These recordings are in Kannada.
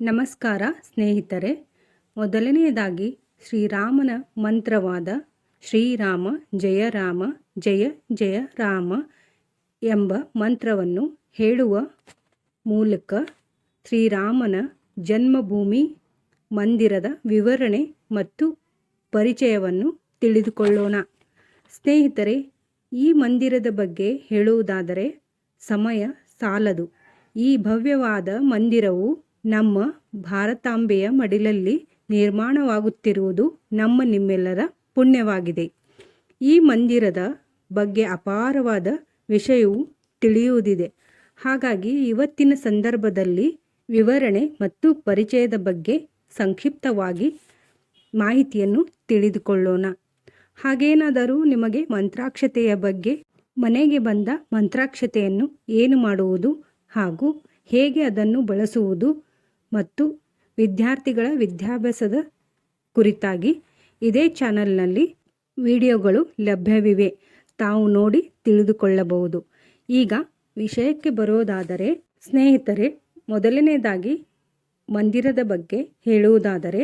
ನಮಸ್ಕಾರ, ಸ್ನೇಹಿತರೆ. ಮೊದಲನೆಯದಾಗಿ ಶ್ರೀರಾಮನ ಮಂತ್ರವಾದ ಶ್ರೀರಾಮ ಜಯ ರಾಮ ಜಯ ಜಯ ರಾಮ ಎಂಬ ಮಂತ್ರವನ್ನು ಹೇಳುವ ಮೂಲಕ ಶ್ರೀರಾಮನ ಜನ್ಮಭೂಮಿ, ಮಂದಿರದ ವಿವರಣೆ ಮತ್ತು ಪರಿಚಯವನ್ನು ತಿಳಿದುಕೊಳ್ಳೋಣ. ಸ್ನೇಹಿತರೆ, ಈ ಮಂದಿರದ ಬಗ್ಗೆ ಹೇಳುವುದಾದರೆ ಸಮಯ ಸಾಲದು. ಈ ಭವ್ಯವಾದ ಮಂದಿರವು ನಮ್ಮ ಭಾರತಾಂಬೆಯ ಮಡಿಲಲ್ಲಿ ನಿರ್ಮಾಣವಾಗುತ್ತಿರುವುದು ನಮ್ಮ ನಿಮ್ಮೆಲ್ಲರ ಪುಣ್ಯವಾಗಿದೆ. ಈ ಮಂದಿರದ ಬಗ್ಗೆ ಅಪಾರವಾದ ವಿಷಯವು ತಿಳಿಯುವುದಿದೆ. ಹಾಗಾಗಿ ಇವತ್ತಿನ ಸಂದರ್ಭದಲ್ಲಿ ವಿವರಣೆ ಮತ್ತು ಪರಿಚಯದ ಬಗ್ಗೆ ಸಂಕ್ಷಿಪ್ತವಾಗಿ ಮಾಹಿತಿಯನ್ನು ತಿಳಿದುಕೊಳ್ಳೋಣ. ಹಾಗೇನಾದರೂ ನಿಮಗೆ ಮಂತ್ರಾಕ್ಷತೆಯ ಬಗ್ಗೆ, ಮನೆಗೆ ಬಂದ ಮಂತ್ರಾಕ್ಷತೆಯನ್ನು ಏನು ಮಾಡುವುದು ಹಾಗೂ ಹೇಗೆ ಅದನ್ನು ಬಳಸುವುದು ಮತ್ತು ವಿದ್ಯಾರ್ಥಿಗಳ ವಿದ್ಯಾಭ್ಯಾಸದ ಕುರಿತಾಗಿ ಇದೇ ಚಾನಲ್ನಲ್ಲಿ ವಿಡಿಯೋಗಳು ಲಭ್ಯವಿವೆ. ತಾವು ನೋಡಿ ತಿಳಿದುಕೊಳ್ಳಬಹುದು. ಈಗ ವಿಷಯಕ್ಕೆ ಬರೋದಾದರೆ, ಸ್ನೇಹಿತರೆ ಮೊದಲನೇದಾಗಿ ಮಂದಿರದ ಬಗ್ಗೆ ಹೇಳುವುದಾದರೆ,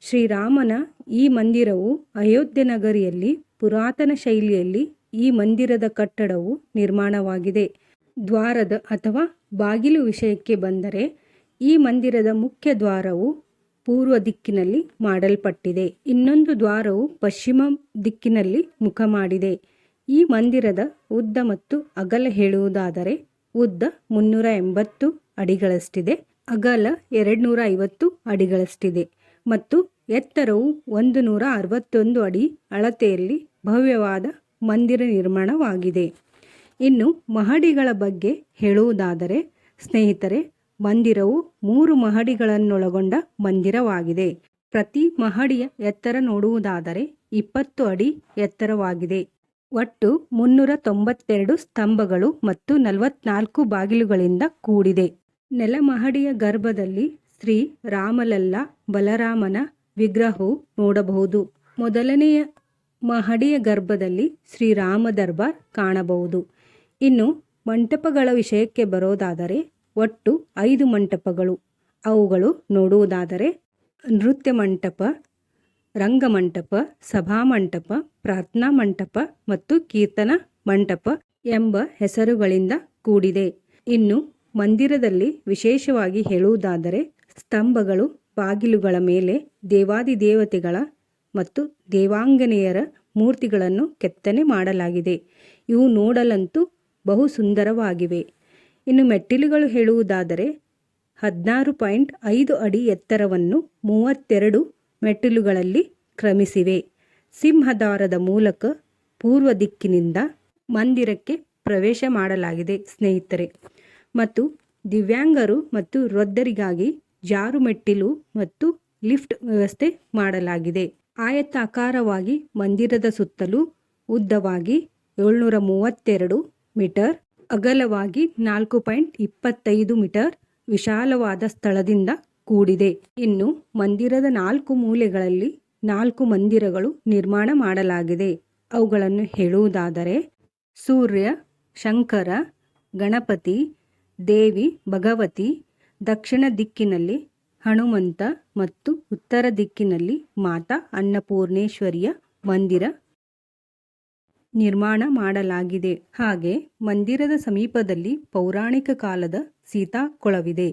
ಶ್ರೀರಾಮನ ಈ ಮಂದಿರವು ಅಯೋಧ್ಯೆ ನಗರಿಯಲ್ಲಿ ಪುರಾತನ ಶೈಲಿಯಲ್ಲಿ ಈ ಮಂದಿರದ ಕಟ್ಟಡವು ನಿರ್ಮಾಣವಾಗಿದೆ. ದ್ವಾರದ ಅಥವಾ ಬಾಗಿಲು ವಿಷಯಕ್ಕೆ ಬಂದರೆ ಈ ಮಂದಿರದ ಮುಖ್ಯ ದ್ವಾರವು ಪೂರ್ವ ದಿಕ್ಕಿನಲ್ಲಿ ಮಾಡಲ್ಪಟ್ಟಿದೆ. ಇನ್ನೊಂದು ದ್ವಾರವು ಪಶ್ಚಿಮ ದಿಕ್ಕಿನಲ್ಲಿ ಮುಖ ಮಾಡಿದೆ. ಈ ಮಂದಿರದ ಉದ್ದ ಮತ್ತು ಅಗಲ ಹೇಳುವುದಾದರೆ, ಉದ್ದ ಮುನ್ನೂರ ಎಂಬತ್ತು ಅಡಿಗಳಷ್ಟಿದೆ, ಅಗಲ ಎರಡು ನೂರ ಐವತ್ತು ಅಡಿಗಳಷ್ಟಿದೆ ಮತ್ತು ಎತ್ತರವು ಒಂದು ನೂರ ಅರವತ್ತೊಂದು ಅಡಿ ಅಳತೆಯಲ್ಲಿ ಭವ್ಯವಾದ ಮಂದಿರ ನಿರ್ಮಾಣವಾಗಿದೆ. ಇನ್ನು ಮಹಡಿಗಳ ಬಗ್ಗೆ ಹೇಳುವುದಾದರೆ, ಸ್ನೇಹಿತರೆ ಮಂದಿರವು ಮೂರು ಮಹಡಿಗಳನ್ನೊಳಗೊಂಡ ಮಂದಿರವಾಗಿದೆ. ಪ್ರತಿ ಮಹಡಿಯ ಎತ್ತರ ನೋಡುವುದಾದರೆ ಇಪ್ಪತ್ತು ಅಡಿ ಎತ್ತರವಾಗಿದೆ. ಒಟ್ಟು ಮುನ್ನೂರ ತೊಂಬತ್ತೆರಡು ಸ್ತಂಭಗಳು ಮತ್ತು ನಲವತ್ನಾಲ್ಕು ಬಾಗಿಲುಗಳಿಂದ ಕೂಡಿದೆ. ನೆಲಮಹಡಿಯ ಗರ್ಭದಲ್ಲಿ ಶ್ರೀ ರಾಮಲಲ್ಲ ಬಲರಾಮನ ವಿಗ್ರಹವು ನೋಡಬಹುದು. ಮೊದಲನೆಯ ಮಹಡಿಯ ಗರ್ಭದಲ್ಲಿ ಶ್ರೀರಾಮ ದರ್ಬಾರ್ ಕಾಣಬಹುದು. ಇನ್ನು ಮಂಟಪಗಳ ವಿಷಯಕ್ಕೆ ಬರೋದಾದರೆ ಒಟ್ಟು ಐದು ಮಂಟಪಗಳು. ಅವುಗಳು ನೋಡುವುದಾದರೆ ನೃತ್ಯ ಮಂಟಪ, ರಂಗಮಂಟಪ ಸಭಾಮಂಟಪ ಪ್ರಾರ್ಥನಾ ಮಂಟಪ ಮತ್ತು ಕೀರ್ತನ ಮಂಟಪ ಎಂಬ ಹೆಸರುಗಳಿಂದ ಕೂಡಿದೆ. ಇನ್ನು ಮಂದಿರದಲ್ಲಿ ವಿಶೇಷವಾಗಿ ಹೇಳುವುದಾದರೆ ಸ್ತಂಭಗಳು, ಬಾಗಿಲುಗಳ ಮೇಲೆ ದೇವಾದಿ ದೇವತೆಗಳ ಮತ್ತು ದೇವಾಂಗನೆಯರ ಮೂರ್ತಿಗಳನ್ನು ಕೆತ್ತನೆ ಮಾಡಲಾಗಿದೆ. ಇವು ನೋಡಲಂತೂ ಬಹು ಸುಂದರವಾಗಿವೆ ಇನ್ನು ಮೆಟ್ಟಿಲುಗಳು ಹೇಳುವುದಾದರೆ ಹದಿನಾರು ಪಾಯಿಂಟ್ ಐದು ಅಡಿ ಎತ್ತರವನ್ನು ಮೂವತ್ತೆರಡು ಮೆಟ್ಟಿಲುಗಳಲ್ಲಿ ಕ್ರಮಿಸಿವೆ. ಸಿಂಹದಾರದ ಮೂಲಕ ಪೂರ್ವ ದಿಕ್ಕಿನಿಂದ ಮಂದಿರಕ್ಕೆ ಪ್ರವೇಶ ಮಾಡಲಾಗಿದೆ ಸ್ನೇಹಿತರೆ. ಮತ್ತು ದಿವ್ಯಾಂಗರು ಮತ್ತು ವೃದ್ಧರಿಗಾಗಿ ಜಾರು ಮೆಟ್ಟಿಲು ಮತ್ತು ಲಿಫ್ಟ್ ವ್ಯವಸ್ಥೆ ಮಾಡಲಾಗಿದೆ. ಆಯತಾಕಾರವಾಗಿ ಮಂದಿರದ ಸುತ್ತಲೂ ಉದ್ದವಾಗಿ ಏಳ್ನೂರ ಮೂವತ್ತೆರಡು ಮೀಟರ್ ಅಗಲವಾಗಿ ನಾಲ್ಕು ಪಾಯಿಂಟ್ ಇಪ್ಪತ್ತೈದು ಮೀಟರ್ ವಿಶಾಲವಾದ ಸ್ಥಳದಿಂದ ಕೂಡಿದೆ. ಇನ್ನು ಮಂದಿರದ ನಾಲ್ಕು ಮೂಲೆಗಳಲ್ಲಿ ನಾಲ್ಕು ಮಂದಿರಗಳು ನಿರ್ಮಾಣ ಮಾಡಲಾಗಿದೆ. ಅವುಗಳನ್ನು ಹೇಳುವುದಾದರೆ ಸೂರ್ಯ, ಶಂಕರ, ಗಣಪತಿ, ದೇವಿ, ಭಗವತಿ, ದಕ್ಷಿಣ ದಿಕ್ಕಿನಲ್ಲಿ ಹನುಮಂತ ಮತ್ತು ಉತ್ತರ ದಿಕ್ಕಿನಲ್ಲಿ ಮಾತಾ ಅನ್ನಪೂರ್ಣೇಶ್ವರಿಯ ಮಂದಿರ ನಿರ್ಮಾಣ ಮಾಡಲಾಗಿದೆ. ಹಾಗೆ ಮಂದಿರದ ಸಮೀಪದಲ್ಲಿ ಪೌರಾಣಿಕ ಕಾಲದ ಸೀತಾ ಕೊಳವಿದೆ.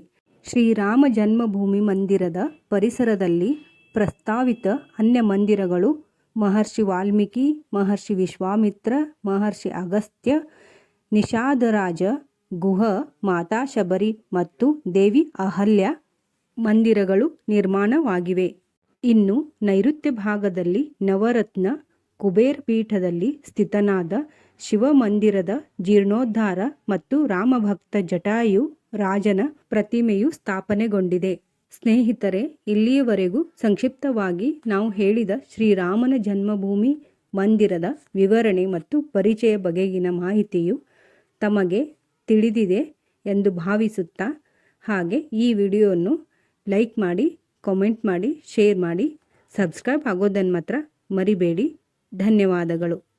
ಶ್ರೀರಾಮ ಜನ್ಮಭೂಮಿ ಮಂದಿರದ ಪರಿಸರದಲ್ಲಿ ಪ್ರಸ್ತಾವಿತ ಅನ್ಯ ಮಂದಿರಗಳು ಮಹರ್ಷಿ ವಾಲ್ಮೀಕಿ, ಮಹರ್ಷಿ ವಿಶ್ವಾಮಿತ್ರ, ಮಹರ್ಷಿ ಅಗಸ್ತ್ಯ, ನಿಷಾದರಾಜ ಗುಹ, ಮಾತಾ ಶಬರಿ ಮತ್ತು ದೇವಿ ಅಹಲ್ಯ ಮಂದಿರಗಳು ನಿರ್ಮಾಣವಾಗಿವೆ. ಇನ್ನು ನೈಋತ್ಯ ಭಾಗದಲ್ಲಿ ನವರತ್ನ ಕುಬೇರ್ ಪೀಠದಲ್ಲಿ ಸ್ಥಿತನಾದ ಶಿವಮಂದಿರದ ಜೀರ್ಣೋದ್ಧಾರ ಮತ್ತು ರಾಮಭಕ್ತ ಜಟಾಯು ರಾಜನ ಪ್ರತಿಮೆಯು ಸ್ಥಾಪನೆಗೊಂಡಿದೆ. ಸ್ನೇಹಿತರೆ, ಇಲ್ಲಿಯವರೆಗೂ ಸಂಕ್ಷಿಪ್ತವಾಗಿ ನಾವು ಹೇಳಿದ ಶ್ರೀರಾಮನ ಜನ್ಮಭೂಮಿ, ಮಂದಿರದ ವಿವರಣೆ ಮತ್ತು ಪರಿಚಯ ಬಗೆಗಿನ ಮಾಹಿತಿಯು ತಮಗೆ ತಿಳಿದಿದೆ ಎಂದು ಭಾವಿಸುತ್ತಾ, ಹಾಗೆ ಈ ವಿಡಿಯೋವನ್ನು ಲೈಕ್ ಮಾಡಿ, ಕಾಮೆಂಟ್ ಮಾಡಿ, ಶೇರ್ ಮಾಡಿ, ಸಬ್ಸ್ಕ್ರೈಬ್ ಆಗೋದನ್ನು ಮಾತ್ರ ಮರಿಬೇಡಿ. ಧನ್ಯವಾದಗಳು.